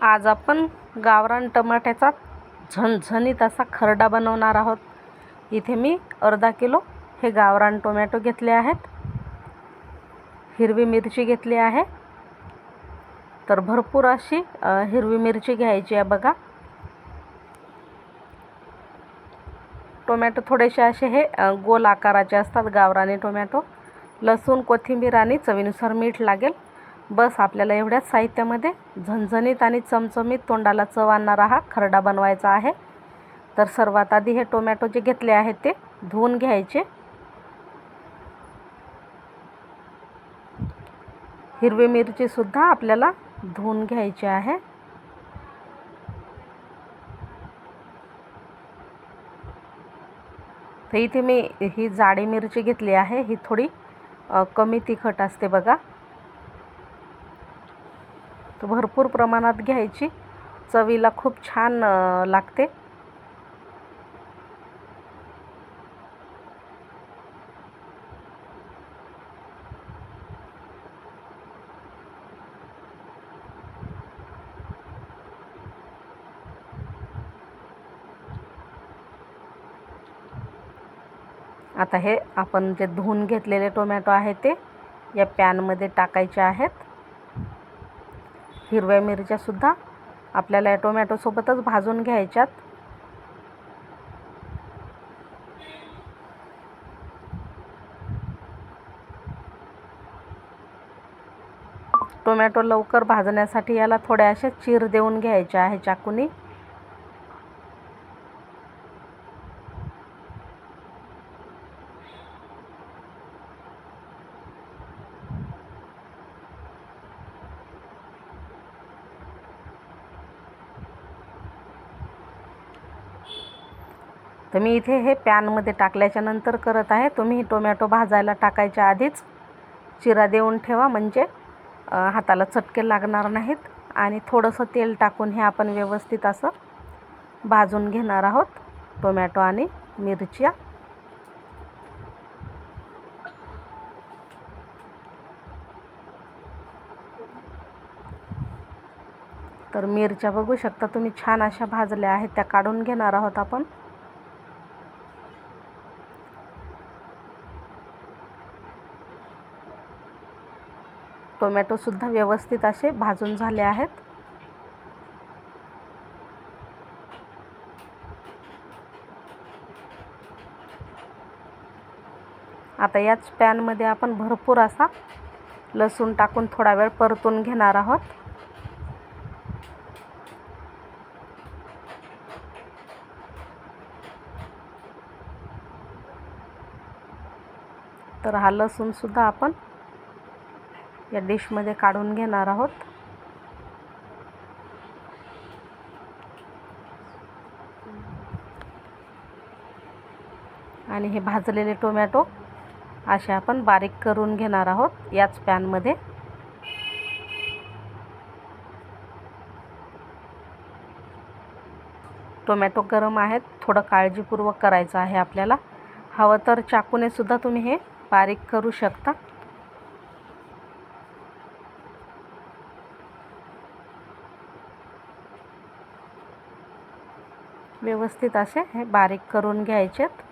आज आपण गावरान टमाट्याचा झणझणीत असा खरडा बनवणार आहोत. इथे मी अर्धा किलो हे गावरान टोमॅटो घेतले आहेत. हिरवी मिरची घेतली आहे. तर भरपूर अशी हिरवी मिरची घ्यायची आहे बघा. टोमॅटो थोडेसे असे हे गोल आकाराचे असतात गावरानी टोमॅटो. लसूण कोथिंबीर आणि चवीनुसार मीठ लागेल. बस आपल्याला एवढ्याच साहित्यामध्ये झणझणीत आणि चमचमीत तोंडाला चव आणणारा हा खरडा बनवायचा आहे. तर सर्वात आधी हे टोमॅटो जे घेतले आहेत ते धुवून घ्यायचे. हिरवी मिरचीसुद्धा आपल्याला धुवून घ्यायची आहे. तर इथे मी ही जाडी मिरची घेतली आहे. ही थोडी कमी तिखट असते बघा. तर भरपूर प्रमाणात घ्यायची. चवीला खूप छान लागते. आता हे आपण जे धुवून घेतलेले टोमॅटो आहे ते या पॅनमध्ये टाकायचे आहेत. हिरव्या मिरच्यासुद्धा आपल्याला या टोमॅटोसोबतच भाजून घ्यायच्यात. टोमॅटो लवकर भाजण्यासाठी याला थोड्या अशा चीर देऊन घ्यायच्या आहे चाकूनी. तर मी इथे हे पॅनमध्ये टाकल्याच्या नंतर करत आहे. तुम्ही टोमॅटो भाजायला टाकायच्या आधीच चिरा देऊन ठेवा म्हणजे हाताला चटके लागणार नाहीत. आणि थोडंसं तेल टाकून हे आपण व्यवस्थित असं भाजून घेणार आहोत टोमॅटो आणि मिरच्या. तर मिरच्या बघू शकता तुम्ही छान अशा भाजल्या आहेत त्या काढून घेणार आहोत आपण. टोमॅटोसुद्धा व्यवस्थित असे भाजून झाले आहेत. आता याच पॅनमध्ये आपण भरपूर असा लसूण टाकून थोडा वेळ परतून घेणार आहोत. तर हा लसूणसुद्धा आपण या डिशमध्ये काढून घेणार आहोत. आणि हे भाजलेले टोमॅटो असे आपण बारीक करून घेणार आहोत याच पॅनमध्ये टोमॅटो गरम आहेत थोडं काळजीपूर्वक करायचं आहे आपल्याला. हवं तर चाकूने सुद्धा तुम्ही हे बारीक करू शकता. व्यवस्थित असे हे बारीक करून घ्यायचेत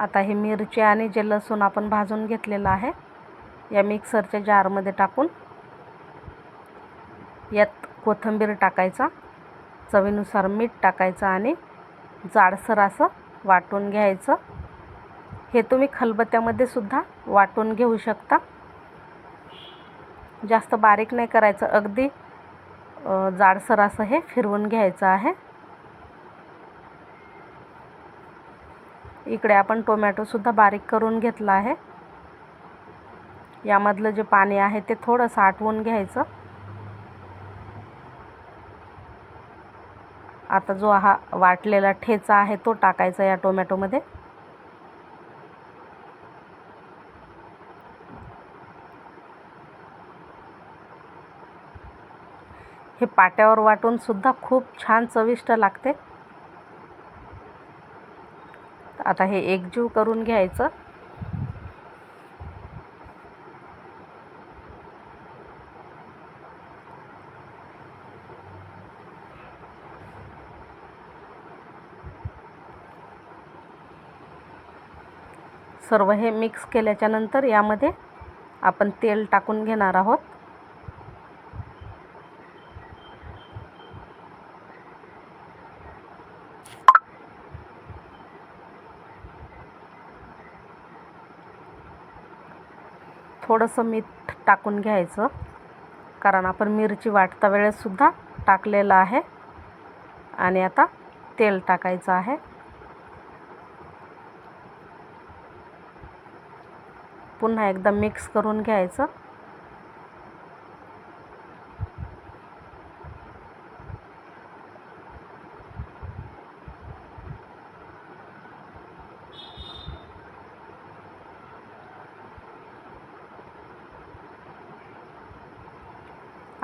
आता हे मिरची आणि जे लसूण आपण भाजून घेतलेलं आहे या मिक्सरच्या जारमध्ये टाकून यात कोथिंबीर टाकायचा चवीनुसार मीठ टाकायचं आणि जाडसर असं वाटून घ्यायचं. हे तुम्ही खलबत्त्यामध्ये सुद्धा वाटून घेऊ शकता. जास्त बारीक नाही करायचं. अगदी जाडसर असं हे फिरवून घ्यायचं आहे. इकडे आपण टोमॅटोसुद्धा बारीक करून घेतला आहे. यामधलं जे पाणी आहे ते थोडंसं आटवून घ्यायचं. आता जो हा वाटलेला ठेचा आहे तो टाकायचा या टोमॅटोमध्ये. हे पाट्यावर वाटून सुद्धा खूप छान चविष्ट लागते. आता हे एकजीव करून घ्यायचं. सर्व हे मिक्स केल्याच्यानंतर यामध्ये आपण तेल टाकून घेणार आहोत. थोडंसं मीठ टाकून घ्यायचं. कारण आपण मिरची वाटता वेळेससुद्धा टाकलेलं आहे. आणि आता तेल टाकायचं आहे. पुन्हा एकदा मिक्स करून घ्यायचं.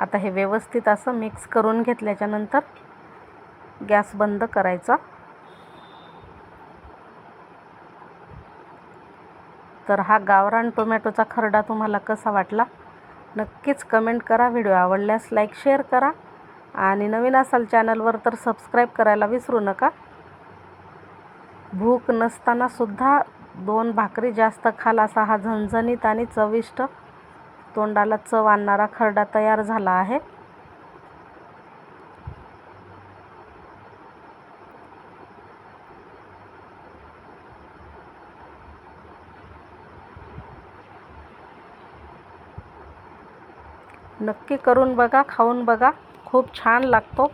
आता हे व्यवस्थित असं मिक्स करून घेतल्याच्यानंतर गॅस बंद करायचा. तर हा गावरान टोमॅटोचा खरडा तुम्हाला कसा वाटला? नक्कीच कमेंट करा. व्हिडिओ आवडल्यास लाईक शेअर करा. आणि नवीन असाल चॅनलवर तर सबस्क्राईब करायला विसरू नका. भूक नसतानासुद्धा दोन भाकरी जास्त खाल असा हा झणझणीत आणि चविष्ट तोंडाला चव आणणारा खरडा तयार झाला आहे. नक्की करून बघा खाऊन बघा. खूप छान लागतो.